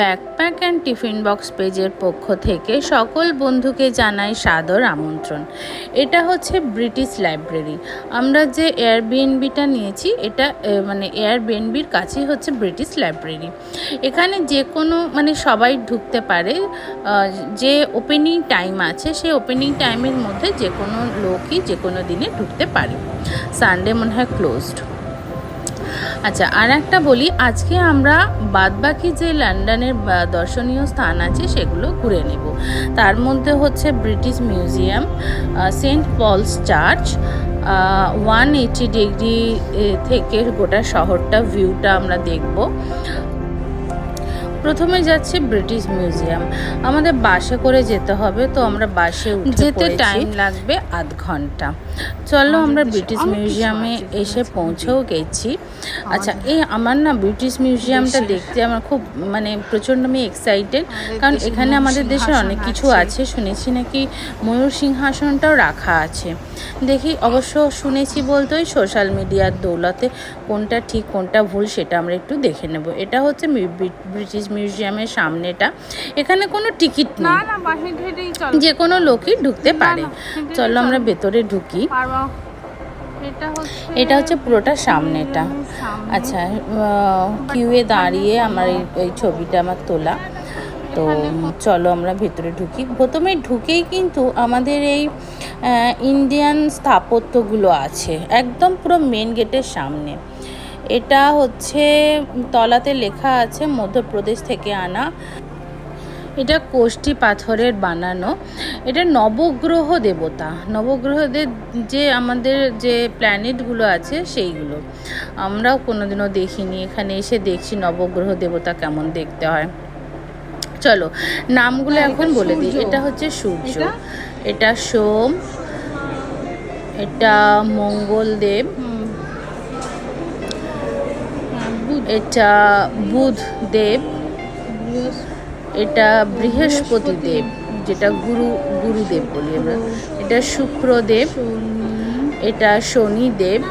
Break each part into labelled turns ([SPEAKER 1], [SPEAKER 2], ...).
[SPEAKER 1] Backpack and tiffin box পেজের পক্ষ থেকে সকল বন্ধুকে জানাই সাদর আমন্ত্রণ। এটা হচ্ছে ব্রিটিশ লাইব্রেরি আমরা যে এয়ারবিএনবিটা নিয়েছি, এটা মানে এয়ারবিএনবির কাছেই হচ্ছে ব্রিটিশ লাইব্রেরি এখানে যে কোনো মানে সবাই ঢুকতে পারে যে ওপেনিং টাইম আছে, সেই ওপেনিং টাইমের মধ্যে যে কোনো লোকই যে কোনো দিনে ঢুকতে পারে। সানডে মনে হয় ক্লোজড আচ্ছা আর একটা বলি, আজকে আমরা বাদবাকি যে লন্ডনের দর্শনীয় স্থান আছে, সেগুলো ঘুরে নেব। তার মধ্যে হচ্ছে British Museum Saint Paul's church one eighty degree থেকে গোটা শহরটা, ভিউটা আমরা দেখব। প্রথমে যাচ্ছে ব্রিটিশ মিউজিয়াম। আমাদের বাসে করে যেতে হবে তো আমরা বাসে যেতে টাইম লাগবে আধ ঘণ্টা। চলো আমরা ব্রিটিশ মিউজিয়ামে এসে পৌঁছেও গেছি। আচ্ছা এই আমার না ব্রিটিশ মিউজিয়ামটা দেখতে আমার খুব মানে প্রচণ্ড আমি এক্সাইটেড কারণ এখানে আমাদের দেশের অনেক কিছু আছে। শুনেছি নাকি ময়ূর সিংহাসনটাও রাখা আছে। দেখি অবশ্য শুনেছি বলতে ওই সোশ্যাল মিডিয়ার দৌলতে কোনটা ঠিক কোনটা ভুল সেটা আমরা একটু দেখে নেব। এটা হচ্ছে ব্রিটিশ মিউজিয়ামের সামনেটা এখানে কোনো টিকিট
[SPEAKER 2] না
[SPEAKER 1] নেই যে কোনো লোকই ঢুকতে পারে। চলো আমরা ভেতরে ঢুকি।
[SPEAKER 2] এটা হচ্ছে
[SPEAKER 1] পুরোটা সামনেটা। আচ্ছা কিউয়ে দাঁড়িয়ে আমার এই এই ছবিটা আমার তোলা। তো চলো আমরা ভেতরে ঢুকি। প্রথমে ঢুকেই কিন্তু আমাদের এই ইন্ডিয়ান স্থাপত্যগুলো আছে। একদম পুরো মেন গেটের সামনে। এটা হচ্ছে তলাতে লেখা আছে মধ্যপ্রদেশ থেকে আনা। এটা কোষ্ঠী পাথরের বানানো। এটা নবগ্রহ দেবতা। নবগ্রহদের যে আমাদের যে প্ল্যানেটগুলো আছে সেইগুলো। আমরাও কোনোদিনও দেখিনি। এখানে এসে দেখছি নবগ্রহ দেবতা কেমন দেখতে হয়। চলো নামগুলো
[SPEAKER 2] হ্যাঁ,
[SPEAKER 1] এখন বলে দিই। এটা হচ্ছে সূর্য।
[SPEAKER 2] এটা?
[SPEAKER 1] এটা সোম। এটা মঙ্গলদেব
[SPEAKER 2] হুম। হ্যাঁ, বুধ
[SPEAKER 1] এটা বুধ দেব। এটা বৃহস্পতি দেব যেটা গুরু গুরুদেব বলি আমরা। এটা শুক্রদেব এটা শনিদেব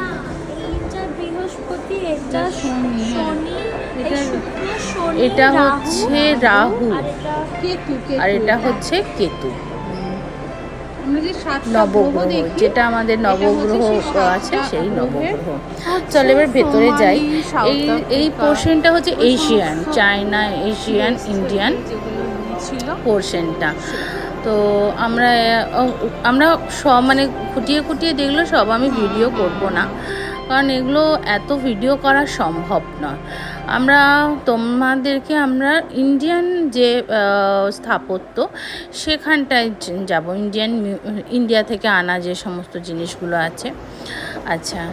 [SPEAKER 3] এটা
[SPEAKER 2] শনি।
[SPEAKER 3] শনি
[SPEAKER 2] এটা-
[SPEAKER 3] এটা শুক্র শনি
[SPEAKER 1] এটা
[SPEAKER 3] রাহু,
[SPEAKER 1] হচ্ছে রাহু।
[SPEAKER 3] আর এটা
[SPEAKER 2] কেতু কেতু।
[SPEAKER 1] আর এটা হচ্ছে কেতু। নবগ্রহ যেটা আমাদের নবগ্রহ আছে সেই নবগ্রহ।
[SPEAKER 2] হচ্ছে
[SPEAKER 1] এবার ভেতরে যাই। এই এই পোর্শনটা হচ্ছে এশিয়ান চায়না এশিয়ান ইন্ডিয়ান পোর্শনটা তো আমরা আমরা সব মানে খুঁটিয়ে খুঁটিয়ে দেখল সব আমি ভিডিও করব না। কারণ এগুলো এত ভিডিও করা সম্ভব নয়। আমরা তোমাদেরকে আমরা ইন্ডিয়ান যে স্থাপত্য সেখানটায় যাব। ইন্ডিয়ান ইন্ডিয়া থেকে আনা যে সমস্ত জিনিসগুলো আছে। আচ্ছা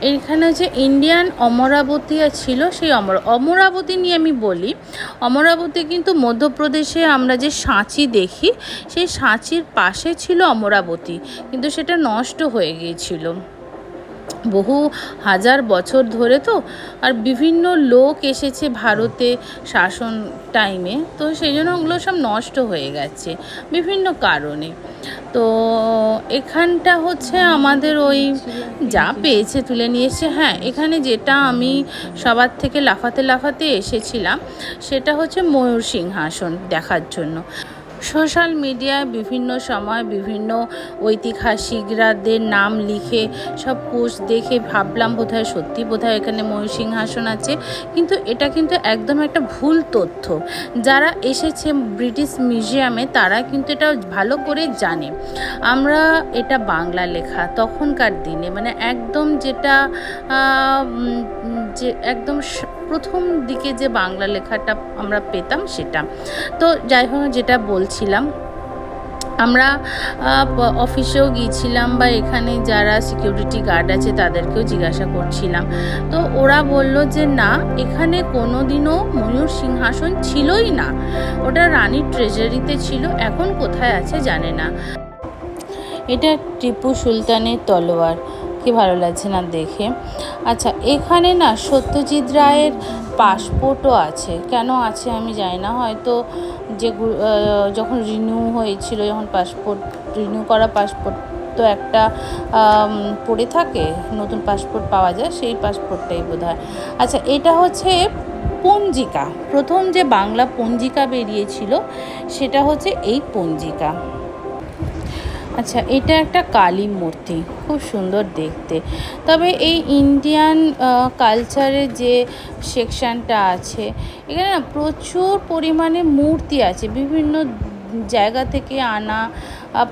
[SPEAKER 1] এইখানে যে ইন্ডিয়ান অমরাবতী ছিল, সেই অমর, অমরাবতী নিয়ে আমি বলি। অমরাবতী কিন্তু মধ্যপ্রদেশে আমরা যে সাঁচি দেখি, সেই সাঁচির পাশে ছিল অমরাবতী। কিন্তু সেটা নষ্ট হয়ে গিয়েছিল। বহু হাজার বছর ধরে তো, আর বিভিন্ন লোক এসেছে ভারতে শাসন টাইমে তো সেই জন্য ওগুলো সব নষ্ট হয়ে গেছে, বিভিন্ন কারণে। তো এখানটা হচ্ছে আমাদের ওই যা পেয়েছে তুলে নিয়ে এসছে হ্যাঁ এখানে যেটা আমি সবার থেকে লাফাতে লাফাতে এসেছিলাম, সেটা হচ্ছে ময়ূর সিংহাসন দেখার জন্য। সোশ্যাল মিডিয়ায় বিভিন্ন সময় বিভিন্ন ঐতিহাসিকরাদের নাম লিখে সব পোস্ট দেখে ভাবলাম বোধহয় সত্যি বোধহয় এখানে ময়ূর সিংহাসন আছে। কিন্তু এটা কিন্তু একদম একটা ভুল তথ্য। যারা এসেছে ব্রিটিশ মিউজিয়ামে তারা কিন্তু এটা ভালো করে জানে। আমরা এটা বাংলা লেখা তখনকার দিনে মানে একদম যেটা যে একদম প্রথম দিকে যে বাংলা লেখাটা আমরা পেতাম সেটা। তো যাই হোক, যেটা বলছিলাম, আমরা অফিসেও গিয়েছিলাম বা এখানে যারা সিকিউরিটি গার্ড আছে তাদেরকেও জিজ্ঞাসা করছিলাম। তো ওরা বলল যে, না, এখানে কোনো দিনও ময়ূর সিংহাসন ছিলই না। ওটা রানীর ট্রেজারিতে ছিল, এখন কোথায় আছে জানে না। এটা টিপু সুলতানের তলোয়ার। কি ভালো লাগছে না দেখে। আচ্ছা এখানে না সত্যজিৎ রায়ের পাসপোর্টও আছে। কেন আছে আমি জানি না। হয়তো যে যখন রিনিউ হয়েছিল, যখন পাসপোর্ট রিনিউ করা পাসপোর্ট তো একটা পড়ে থাকে, নতুন পাসপোর্ট পাওয়া যায়, সেই পাসপোর্টটাই বোধ হয় আচ্ছা এটা হচ্ছে পঞ্জিকা। প্রথম যে বাংলা পঞ্জিকা বেরিয়েছিল, সেটা হচ্ছে এই পঞ্জিকা। আচ্ছা এটা একটা কালী মূর্তি, খুব সুন্দর দেখতে। তবে এই ইন্ডিয়ান কালচারের যে সেকশানটা আছে, এখানে না প্রচুর পরিমাণে মূর্তি আছে। বিভিন্ন জায়গা থেকে আনা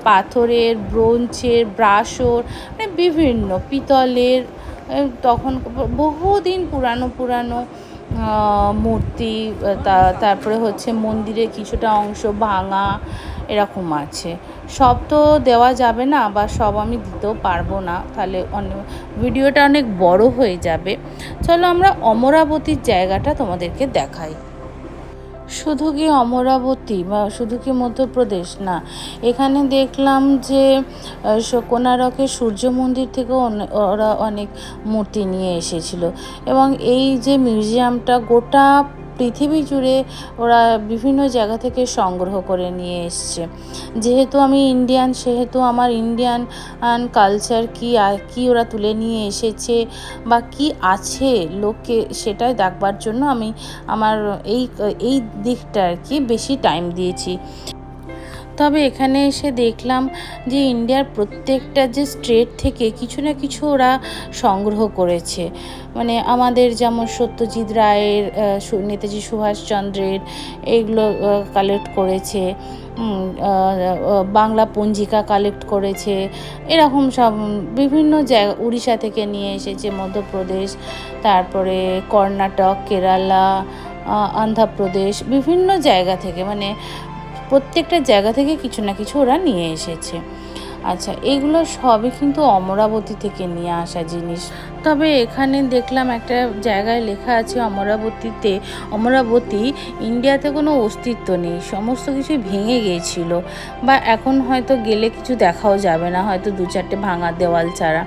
[SPEAKER 1] পাথরের ব্রোঞ্চের ব্রাশর মানে বিভিন্ন পিতলের তখন বহুদিন পুরানো পুরানো মূর্তি তারপরে হচ্ছে মন্দিরের কিছুটা অংশ ভাঙা এরকম আছে। সব তো দেওয়া যাবে না বা সব আমি দিতেও পারব না। তাহলে অনেক ভিডিওটা অনেক বড় হয়ে যাবে। চলো আমরা অমরাবতীর জায়গাটা তোমাদেরকে দেখাই। শুধু কি অমরাবতী বা শুধু কি মধ্যপ্রদেশ? না, এখানে দেখলাম যে কোনারকের সূর্য মন্দির অনে- ওরা অনেক মূর্তি নিয়ে এসেছিল। এবং এই যে মিউজিয়ামটা গোটা পৃথিবী জুড়ে ওরা বিভিন্ন জায়গা থেকে সংগ্রহ করে নিয়ে এসছে। যেহেতু আমি ইন্ডিয়ান সেহেতু আমার ইন্ডিয়ান কালচার কি, আর কি ওরা তুলে নিয়ে এসেছে বা কি আছে লোককে সেটাই দেখবার জন্য আমি আমার এই এই দিকটা আর কি বেশি টাইম দিয়েছি। তবে এখানে এসে দেখলাম যে ইন্ডিয়ার প্রত্যেকটা যে স্টেট থেকে কিছু না কিছু ওরা সংগ্রহ করেছে। মানে আমাদের যেমন সত্যজিৎ রায়ের নেতাজি সুভাষচন্দ্রের এইগুলো কালেক্ট করেছে। বাংলা পঞ্জিকা কালেক্ট করেছে। এরকম সব বিভিন্ন জায়গা উড়িষ্যা থেকে নিয়ে এসেছে মধ্যপ্রদেশ তারপরে কর্ণাটক কেরালা আহ, অন্ধ্রপ্রদেশ বিভিন্ন জায়গা থেকে। মানে প্রত্যেকটা জায়গা থেকে কিছু না কিছু ওরা নিয়ে এসেছে। আচ্ছা এগুলো সবই কিন্তু অমরাবতী থেকে নিয়ে আসা জিনিস। তবে এখানে দেখলাম একটা জায়গায় লেখা আছে অমরাবতীতে, অমরাবতী ইন্ডিয়াতে কোনো অস্তিত্ব নেই, সমস্ত কিছু ভেঙে গিয়েছিল। বা এখন হয়তো গেলে কিছু দেখাও যাবে না, হয়তো দু চারটে ভাঙা দেওয়াল ছাড়া।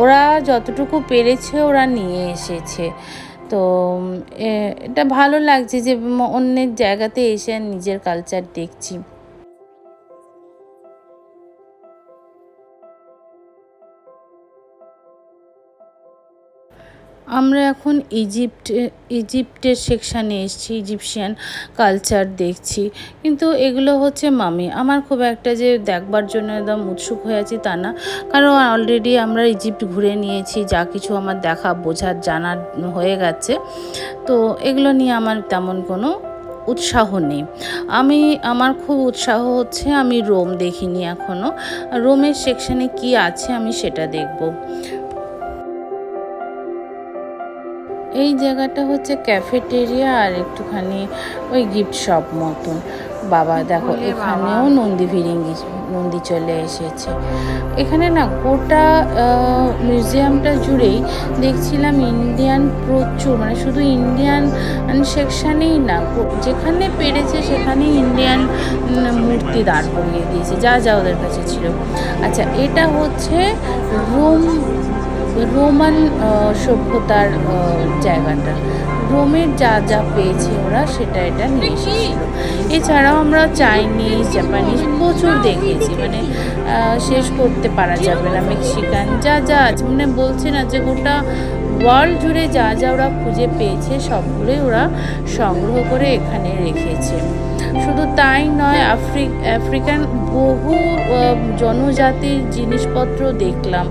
[SPEAKER 1] ওরা যতটুকু পেরেছে ওরা নিয়ে এসেছে। তো এটা ভালো লাগছে যে অন্যের জায়গাতে এসে নিজের কালচার দেখছি। আমরা এখন ইজিপ্ট ইজিপ্টের সেকশানে এসেছি ইজিপশিয়ান কালচার দেখছি। কিন্তু এগুলো হচ্ছে মামি আমার খুব একটা যে দেখবার জন্য একদম উৎসুক হয়ে আছি তা না। কারণ অলরেডি আমরা ইজিপ্ট ঘুরে নিয়েছি, যা কিছু আমার দেখা, বোঝার, জানার হয়ে গেছে। তো এগুলো নিয়ে আমার তেমন কোনো উৎসাহ নেই। আমি, আমার খুব উৎসাহ হচ্ছে আমি রোম দেখিনি এখনও রোমের সেকশানে কি আছে আমি সেটা দেখব। এই জায়গাটা হচ্ছে ক্যাফেটেরিয়া আর একটুখানি ওই গিফট শপ মতন। বাবা দেখো। এখানেও নন্দী ফিরিঙ্গি নন্দী চলে এসেছে। এখানে না গোটা মিউজিয়ামটা জুড়েই দেখছিলাম ইন্ডিয়ান প্রচুর মানে শুধু ইন্ডিয়ান সেকশানেই না যেখানে পেরেছে সেখানেই ইন্ডিয়ান মূর্তি দাঁড় করিয়ে দিয়েছে যা যা ওদের কাছে ছিল। আচ্ছা এটা হচ্ছে রোম রোমান সভ্যতার জায়গাটা। রোমের যা যা পেয়েছে ওরা, সেটা এটা নিয়ে এসেছিল। এছাড়াও আমরা চাইনিজ, জাপানিজ প্রচুর দেখেছি। মানে শেষ করতে পারা যাবে না। মেক্সিকান, যা যা আছে। মানে বলছে না যে গোটা ওয়ার্ল্ড জুড়ে যা যা ওরা খুঁজে পেয়েছে, সবগুলোই ওরা সংগ্রহ করে এখানে রেখেছে। শুধু তাই নয় আফ্রি আফ্রিকান বহু জনজাতির জিনিসপত্র দেখলাম।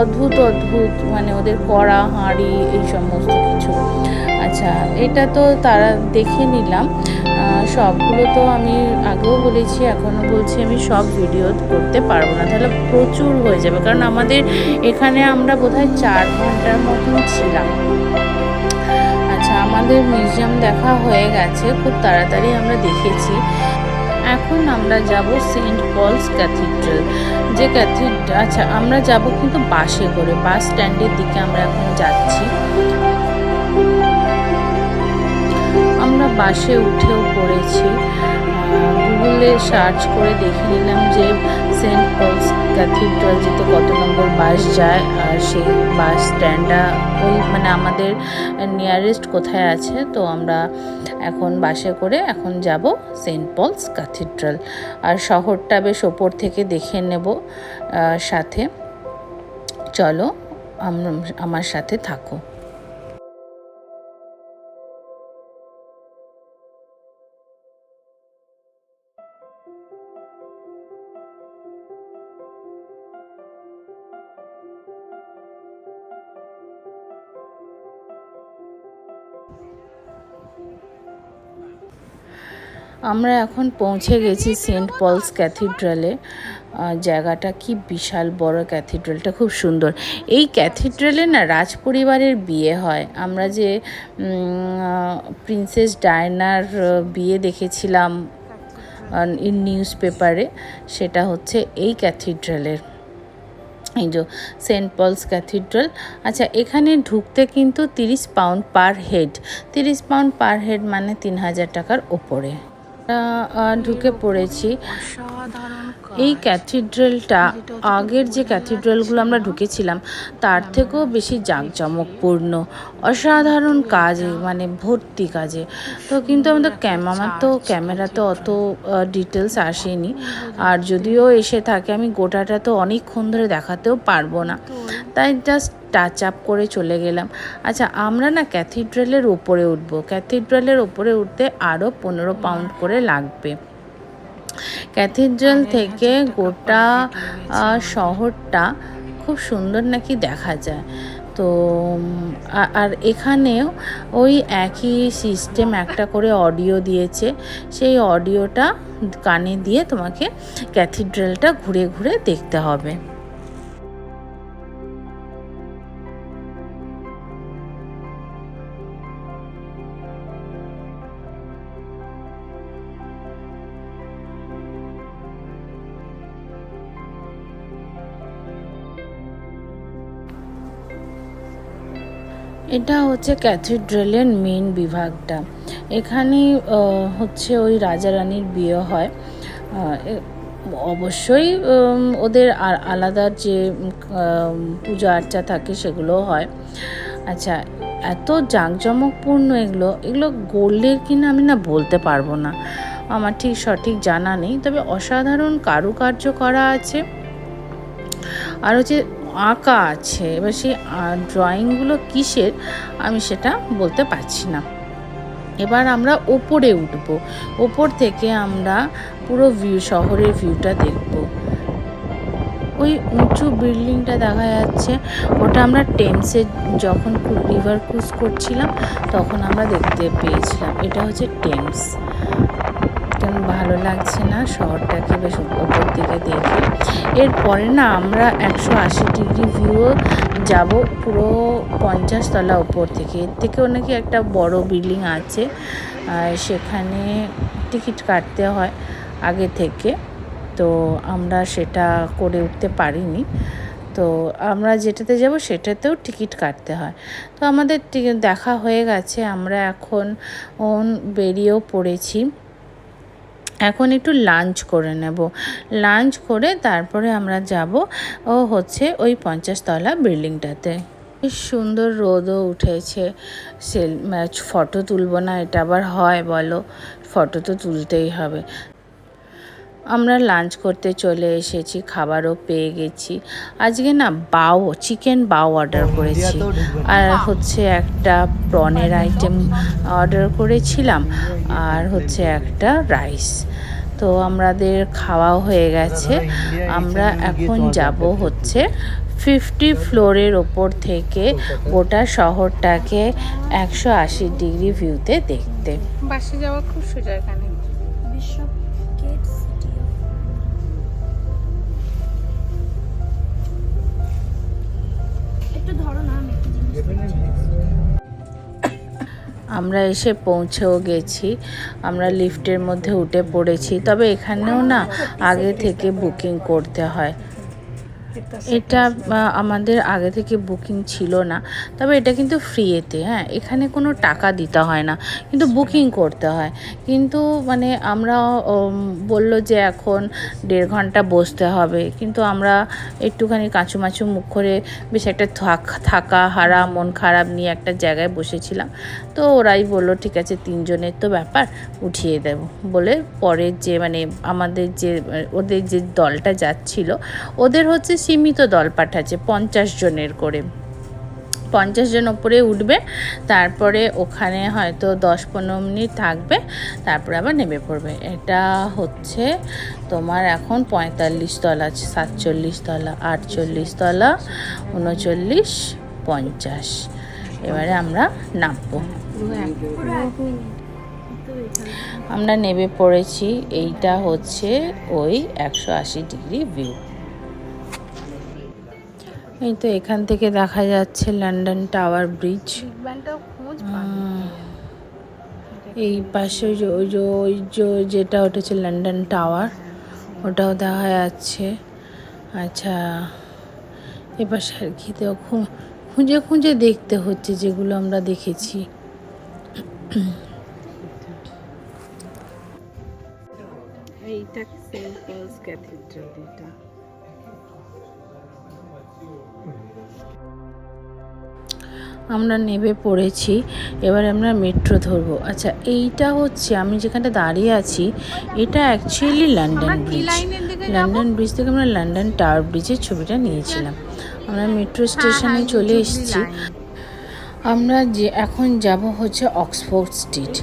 [SPEAKER 1] অদ্ভুত অদ্ভুত মানে ওদের কড়া, হাঁড়ি, এই সমস্ত কিছু। আচ্ছা এটা তো তারা দেখে নিলাম। সবগুলো তো আমি আগেও বলেছি, এখনও বলছি, আমি সব ভিডিও করতে পারব না। তাহলে প্রচুর হয়ে যাবে। কারণ আমাদের এখানে আমরা বোধহয় চার ঘণ্টার মতন ছিলাম। আচ্ছা আমাদের মিউজিয়াম দেখা হয়ে গেছে, খুব তাড়াতাড়ি আমরা দেখেছি। এখন আমরা যাব সেন্ট পলস ক্যাথিড্রাল, যে ক্যাথিড্রাল আচ্ছা আমরা যাব কিন্তু বাসে করে, বাস স্ট্যান্ডের দিকে আমরা এখন যাচ্ছি। আমরা বাসে উঠেও পড়েছি। গুগলে সার্চ করে দেখে নিলাম যে সেন্ট পলস ক্যাথিড্রাল যেতে কত নম্বর বাস যায়, আর সেই বাস স্ট্যান্ডটা ওই মানে আমাদের নিয়ারেস্ট কোথায় আছে, তো আমরা এখন বাসে করে এখন যাব সেন্ট পলস ক্যাথিড্রাল। আর শহরটা বেশ ওপর থেকে দেখে নেব সাথে। চলো আমার সাথে থাকো। আমরা এখন পৌঁছে গেছি সেন্ট পলস ক্যাথিড্রালে। জায়গাটা কি বিশাল বড় ক্যাথিড্রালটা, খুব সুন্দর। এই ক্যাথিড্রালে না রাজ পরিবারের বিয়ে হয়। আমরা যে প্রিন্সেস ডায়নার বিয়ে দেখেছিলাম ইন নিউজ পেপারে, সেটা হচ্ছে এই ক্যাথিড্রালের। এই যে সেন্ট পলস ক্যাথিড্রাল। আচ্ছা এখানে ঢুকতে কিন্তু তিরিশ পাউন্ড পার হেড। তিরিশ পাউন্ড পার হেড মানে তিন হাজার টাকার ওপরে। ঢুকে পড়েছি। এই ক্যাথিড্রালটা আগের যে ক্যাথিড্রালগুলো আমরা ঢুকেছিলাম, তার থেকেও বেশি জাঁকজমকপূর্ণ, অসাধারণ কাজে মানে ভর্তি কাজে। তো কিন্তু আমাদের ক্যাম, আমার তো ক্যামেরাতে অত ডিটেলস আসেনি। আর যদিও এসে থাকে, আমি গোটাটা তো অনেকক্ষণ ধরে দেখাতেও পারব না। তাই জাস্ট টাচ আপ করে চলে গেলাম। আচ্ছা আমরা না ক্যাথিড্রালের ওপরে উঠবো। ক্যাথিড্রালের ওপরে উঠতে আরও পনেরো পাউন্ড করে লাগবে। ক্যাথিড্রাল থেকে গোটা শহরটা খুব সুন্দর নাকি দেখা যায়। তো আর এখানেও ওই একই সিস্টেম একটা করে অডিও দিয়েছে। সেই অডিওটা কানে দিয়ে তোমাকে ক্যাথিড্রালটা ঘুরে ঘুরে দেখতে হবে। এটা হচ্ছে ক্যাথিড্রালের মেন বিভাগটা। এখানে হচ্ছে ওই রাজা রানীর বিয়ে হয়। অবশ্যই ওদের আর- আলাদা যে পূজা আর্চা থাকে সেগুলো হয়। আচ্ছা এত জাঁকজমকপূর্ণ এগুলো এগুলো গোল্ডের কিনা আমি না বলতে পারব না। আমার ঠিক সঠিক জানা নেই, তবে অসাধারণ কারুকার্য করা আছে। আর হচ্ছে আঁকা আছে, এবার সেই ড্রয়িংগুলো কিসের আমি সেটা বলতে পারছি না। এবার আমরা ওপরে উঠব, ওপর থেকে আমরা পুরো ভিউ শহরের ভিউটা দেখব। ওই উঁচু বিল্ডিংটা দেখা যাচ্ছে, ওটা আমরা টেমসে যখন রিভার ক্রুজ করছিলাম, তখন আমরা দেখতে পেয়েছিলাম, এটা হচ্ছে টেমস ভালো লাগছে না, শহরটাকে বেশ ওপর দিকে দেখে। এরপরে না আমরা একশো আশি ডিগ্রি ভিউ যাব পুরো পঞ্চাশ তলা ওপর থেকে। এর থেকেও নাকি একটা বড় বিল্ডিং আছে সেখানে টিকিট কাটতে হয় আগে থেকে। তো আমরা সেটা করে উঠতে পারিনি। তো আমরা যেটাতে যাব সেটাতেও টিকিট কাটতে হয়। তো আমাদের দেখা হয়ে গেছে, আমরা এখন বেরিয়েও পড়েছি। এখন একটু লাঞ্চ করে নেব। লাঞ্চ করে তারপরে আমরা যাব, ও হচ্ছে ওই পঞ্চাশতলা বিল্ডিংটাতে। বেশ সুন্দর রোদও উঠেছে। সেল ফটো তুলব না, এটা আবার হয় বলো। ফটো তো তুলতেই হবে। আমরা লাঞ্চ করতে চলে এসেছি খাবারও পেয়ে গেছি। আজকে না বাও চিকেন বাও অর্ডার করেছি। আর হচ্ছে একটা প্রনের আইটেম অর্ডার করেছিলাম আর হচ্ছে একটা রাইস তো আমাদের খাওয়াও হয়ে গেছে। আমরা এখন যাব হচ্ছে ফিফটি ফ্লোরের ওপর থেকে গোটা শহরটাকে একশো আশি ডিগ্রি ভিউতে দেখতে।
[SPEAKER 2] বাসে যাওয়া খুব সোজা এখানে।
[SPEAKER 3] বিশপ
[SPEAKER 1] আমরা এসে পৌঁছেও গেছি। আমরা লিফটের মধ্যে উঠে পড়েছি। তবে এখানেও না আগে থেকে বুকিং করতে হয়। এটা আমাদের আগে থেকে বুকিং ছিল না। তবে এটা কিন্তু ফ্রিতে হ্যাঁ? এখানে কোনো টাকা দিতে হয় না। কিন্তু বুকিং করতে হয়। কিন্তু মানে আমরা বলল যে এখন দেড় ঘণ্টা বসতে হবে। কিন্তু আমরা একটুখানি কাঁচুমাচু মুখ করে বেশ একটা থাক- থাকা, হারা, মন খারাপ নিয়ে একটা জায়গায় বসেছিলাম। তো ওরাই বলল, ঠিক আছে, তিনজনের তো ব্যাপার, উঠিয়ে দেব। বলে পরের যে মানে আমাদের যে, ওদের যে দলটা যাচ্ছিল, ওদের হচ্ছে সীমিত দল পাঠাচ্ছে, পঞ্চাশ জনের করে। পঞ্চাশ জন ওপরে উঠবে, তারপরে ওখানে হয়তো দশ পনেরো মিনিট থাকবে, তারপরে আবার নেমে পড়বে। এটা হচ্ছে তোমার এখন পঁয়তাল্লিশ তলা সাতচল্লিশ তলা, আটচল্লিশ তলা, উনচল্লিশ, পঞ্চাশ। এবারে আমরা নামবো। আমরা নেবে পড়েছি, এইটা হচ্ছে ওই একশো আশি ডিগ্রি ভিউ। এই তো এখান থেকে দেখা যাচ্ছে লন্ডন টাওয়ার ব্রিজ এই পাশে ওই যে ওই যে যেটা ওটা হচ্ছে লন্ডন টাওয়ার ওটাও দেখা যাচ্ছে। আচ্ছা এপাশে আর কি তো খুঁজে খুঁজে দেখতে হচ্ছে যেগুলো আমরা দেখেছি।
[SPEAKER 2] এইটা সেন্ট পলস ক্যাথিড্রাল এটা।
[SPEAKER 1] আমরা নেবে পড়েছি এবার আমরা মেট্রো ধরবো। আচ্ছা এইটা হচ্ছে আমি যেখানটা দাঁড়িয়ে আছি এটা actually London bridge? London bridge থেকে আমরা লন্ডন টাওয়ার ব্রিজের ছবিটা নিয়েছিলাম। আমরা মেট্রো স্টেশনে চলে এসেছি। আমরা যে এখন যাব হচ্ছে অক্সফোর্ড স্ট্রিট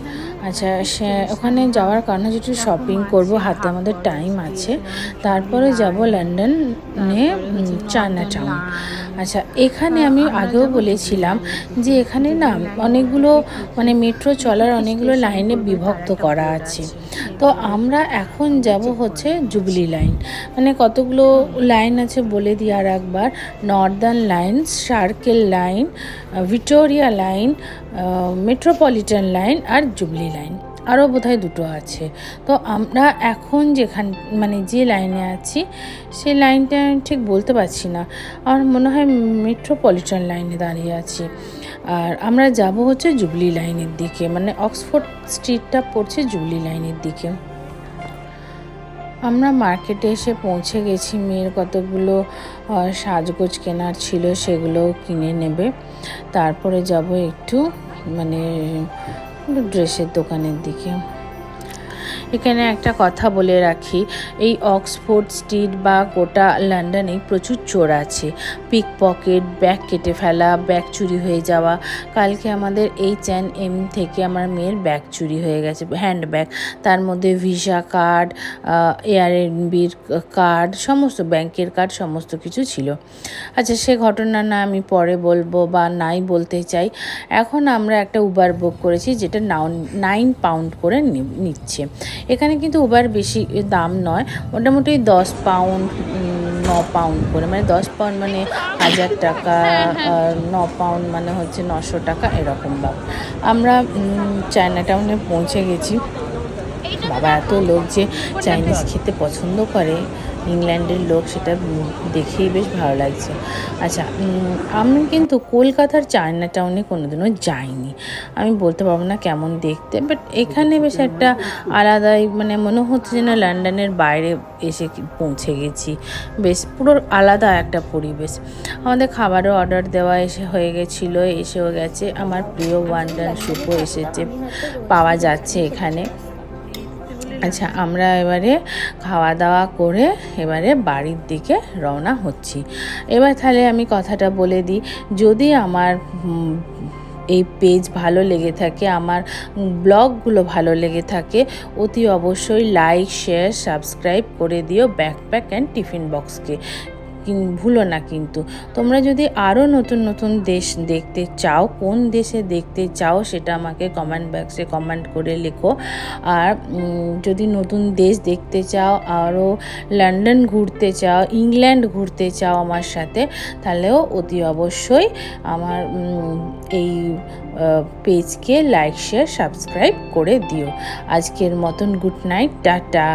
[SPEAKER 1] আচ্ছা সে ওখানে যাওয়ার কারণে যেটু শপিং করব, হাতে আমাদের টাইম আছে, তারপরে যাব লন্ডনে চায়না টাউন আচ্ছা এখানে আমি আগেও বলেছিলাম যে এখানে না অনেকগুলো মানে মেট্রো চলার অনেকগুলো লাইনে বিভক্ত করা আছে। তো আমরা এখন যাব হচ্ছে জুবলি লাইন মানে কতগুলো লাইন আছে বলে দিই আর একবার। Northern line Circle line Victoria line Metropolitan line আর জুবলি লাইন আরও বোধহয় দুটো আছে। তো আমরা এখন যেখান মানে যে লাইনে আছি, সেই লাইনটা ঠিক বলতে পারছি না। আমার মনে হয় মেট্রোপলিটন লাইনে দাঁড়িয়ে আছি। আর আমরা যাব হচ্ছে জুবলি লাইনের দিকে মানে অক্সফোর্ড স্ট্রিটটা পড়ছে জুবলি লাইনের দিকে। আমরা মার্কেটে এসে পৌঁছে গেছি, মেয়ের কতগুলো সাজগোজ কেনার ছিল সেগুলো কিনে নেবে। তারপরে যাব একটু মানে ড্রেসের দোকানের দিকে। এখানে একটা কথা বলে রাখি, এই অক্সফোর্ড স্ট্রিট বা গোটা লন্ডনে প্রচুর চোর আছে। পিক পকেট, ব্যাগ কেটে ফেলা, ব্যাগ চুরি হয়ে যাওয়া। কালকে আমাদের এইচ অ্যান্ড এম থেকে আমার মেয়ের ব্যাগ চুরি হয়ে গেছে হ্যান্ড ব্যাগ তার মধ্যে ভিসা কার্ড এয়ারএনবির কার্ড, সমস্ত ব্যাংকের কার্ড, সমস্ত কিছু ছিল। আচ্ছা সে ঘটনা না আমি পরে বলব বা নাই বলতে চাই। এখন আমরা একটা উবার বুক করেছি, যেটা নাউন নাইন পাউন্ড করে নিচ্ছে। এখানে কিন্তু উবার বেশি দাম নয়, মোটামুটি দশ পাউন্ড ন পাউন্ড করে। মানে দশ পাউন্ড মানে হাজার টাকা ন পাউন্ড মানে হচ্ছে নশো টাকা, এরকম বা আমরা চায়না টাউনে পৌঁছে গেছি। বাবা এত লোক যে চাইনিজ খেতে পছন্দ করে। ইংল্যান্ডের লোক সেটা দেখেই বেশ ভালো লাগছে। আচ্ছা আমি কিন্তু কলকাতার চায়না টাউনে কোনোদিনও যাইনি। আমি বলতে পারব না কেমন দেখতে বাট এখানে বেশ একটা আলাদাই মানে মনে হচ্ছে যেন লন্ডনের বাইরে এসে পৌঁছে গেছি। বেশ পুরো আলাদা একটা পরিবেশ। আমাদের খাবারও অর্ডার দেওয়া এসে হয়ে গেছিল, এসেও গেছে। আমার প্রিয় ওয়ান্ডার সুপও এসেছে, পাওয়া যাচ্ছে এখানে। আচ্ছা আমরা এবারে খাওয়া দাওয়া করে এবারে বাড়ির দিকে রওনা হচ্ছি। এবার তাহলে আমি কথাটা বলে দিই, যদি আমার এই পেজ ভালো লেগে থাকে, আমার ব্লগগুলো ভালো লেগে থাকে, অতি অবশ্যই লাইক, শেয়ার, সাবস্ক্রাইব করে দিও ব্যাকপ্যাক অ্যান্ড টিফিন বক্সকে। ভুলো না কিন্তু। তোমরা যদি আরও নতুন নতুন দেশ দেখতে চাও, কোন দেশে দেখতে চাও সেটা আমাকে কমেন্ট বক্সে কমেন্ট করে লেখো। আর যদি নতুন দেশ দেখতে চাও আরও লন্ডন ঘুরতে চাও ইংল্যান্ড ঘুরতে চাও আমার সাথে, তাহলেও অতি অবশ্যই আমার এই পেজকে লাইক শেয়ার সাবস্ক্রাইব করে দিও। আজকের মতন গুড নাইট টাটা।